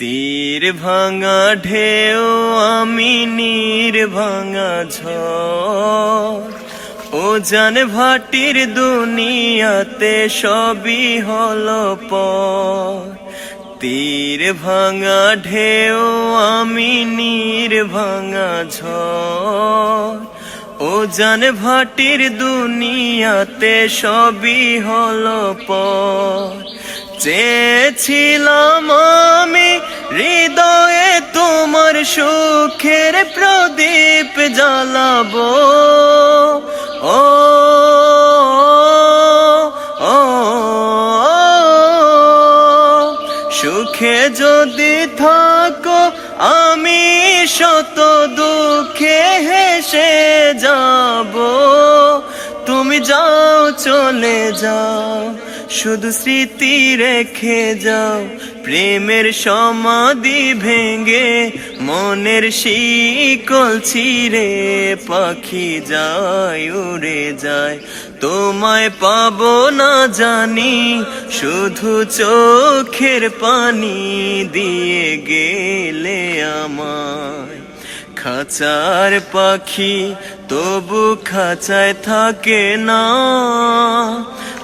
তীর ভাঙা ঢেউ, আমি নীর ভাঙা ঝড়। ও জান ভাটির দুনিয়াতে সবই হলো পর তীর ভাঙা ঢেউ, আমি নীর ভাঙা ঝড়। ও জান ভাটির দুনিয়াতে সবই হলো পর চেয়েছিলাম সুখের প্রদীপ জ্বালাবো। ও সুখে যদি থাকো আমি শত দুঃখে হেসে যাব। তুমি যাও, চলে যাও। শুধু স্মৃতি রেখে যাও, প্রেমের সমাধি ভেঙে মনের শিকল ছিঁড়ে পাখি যায়, উড়ে যায়। তোমায় পাবো না জানি, শুধু চোখের পানি দিয়ে গেলে আমায়। খাঁচার পাখি তবু খাঁচায় থাকে না